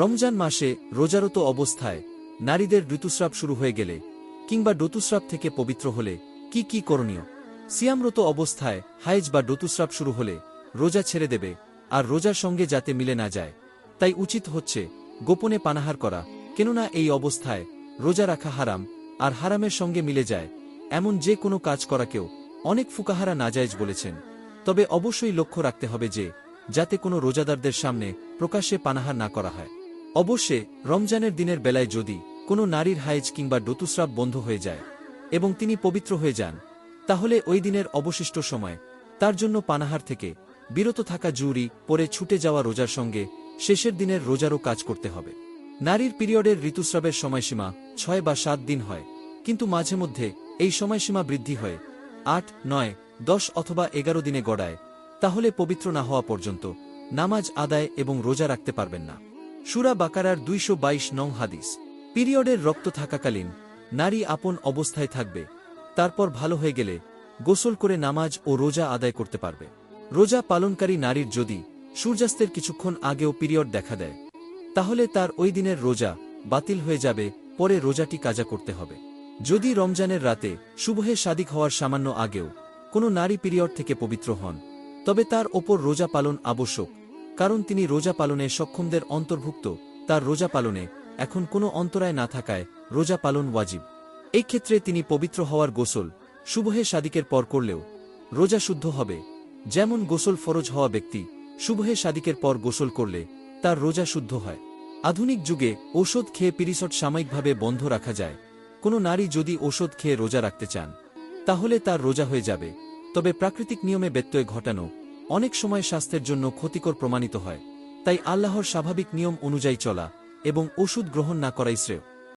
রমজান মাসে রোজারত অবস্থায় নারীদের ঋতুস্রাব শুরু হয়ে গেলে কিংবা ঋতুস্রাব থেকে পবিত্র হলে কি কি করণীয়? সিয়ামরত অবস্থায় হাইজ বা ঋতুস্রাব শুরু হলে রোজা ছেড়ে দেবে আর রোজার সঙ্গে যাতে মিলে না যায়। তাই উচিত হচ্ছে গোপনে পানাহার করা, কেননা এই অবস্থায় রোজা রাখা হারাম আর হারামের সঙ্গে মিলে যায়। এমন যে কোনো কাজ করাকেও অনেক ফুকাহারা নাজায়েজ বলেছেন। তবে অবশ্যই লক্ষ্য রাখতে হবে যে যাতে কোনো রোজাদারদের সামনে প্রকাশ্যে পানাহার না করা হয়। অবশ্যে, রমজানের দিনের বেলায় যদি কোনো নারীর হাইজ কিংবা ডতুস্রাব বন্ধ হয়ে যায় এবং তিনি পবিত্র হয়ে যান, তাহলে ওই দিনের অবশিষ্ট সময় তার জন্য পানাহার থেকে বিরত থাকা জুরি পরে ছুটে যাওয়া রোজার সঙ্গে শেষের দিনের রোজারও কাজ করতে হবে। নারীর পিরিয়ডের ঋতুস্রাবের সময়সীমা ছয় বা সাত দিন হয়, কিন্তু মাঝে মধ্যে এই সময়সীমা বৃদ্ধি হয় আট, নয়, দশ অথবা এগারো দিনে গড়ায়, তাহলে পবিত্র না হওয়া পর্যন্ত নামাজ আদায় এবং রোজা রাখতে পারবেন না। সুরা বাকারার দুইশো বাইশ নং হাদিস। পিরিয়ডের রক্ত থাকাকালীন নারী আপন অবস্থায় থাকবে, তারপর ভালো হয়ে গেলে গোসল করে নামাজ ও রোজা আদায় করতে পারবে। রোজা পালনকারী নারীর যদি সূর্যাস্তের কিছুক্ষণ আগেও পিরিয়ড দেখা দেয়, তাহলে তার ওই দিনের রোজা বাতিল হয়ে যাবে, পরে রোজাটি কাজা করতে হবে। যদি রমজানের রাতে শুভহে সাদিক হওয়ার সামান্য আগেও কোনো নারী পিরিয়ড থেকে পবিত্র হন, তবে তার ওপর রোজা পালন আবশ্যক কারণ তিনি রোজা পালনে সক্ষমদের অন্তর্ভুক্ত, তার রোজা পালনে এখন কোনো অন্তরায় না থাকায় রোজা পালন ওয়াজিব। এই ক্ষেত্রে তিনি পবিত্র হওয়ার গোসল শুভহে সাদিকের পর করলেও রোজা শুদ্ধ হবে। যেমন গোসল ফরজ হওয়া ব্যক্তি শুভহে সাদিকের পর গোসল করলে তার রোজা শুদ্ধ হয়। আধুনিক যুগে ঔষধ খেয়ে পিরিসট সাময়িকভাবে বন্ধ রাখা যায়। কোনো নারী যদি ঔষধ খেয়ে রোজা রাখতে চান, তাহলে তার রোজা হয়ে যাবে। তবে প্রাকৃতিক নিয়মে ব্যত্যয় ঘটানো অনেক সময় স্বাস্থ্যের জন্য ক্ষতিকর প্রমাণিত হয়, তাই আল্লাহর স্বাভাবিক নিয়ম অনুযায়ী চলা এবং ওষুধ গ্রহণ না করাই শ্রেয়।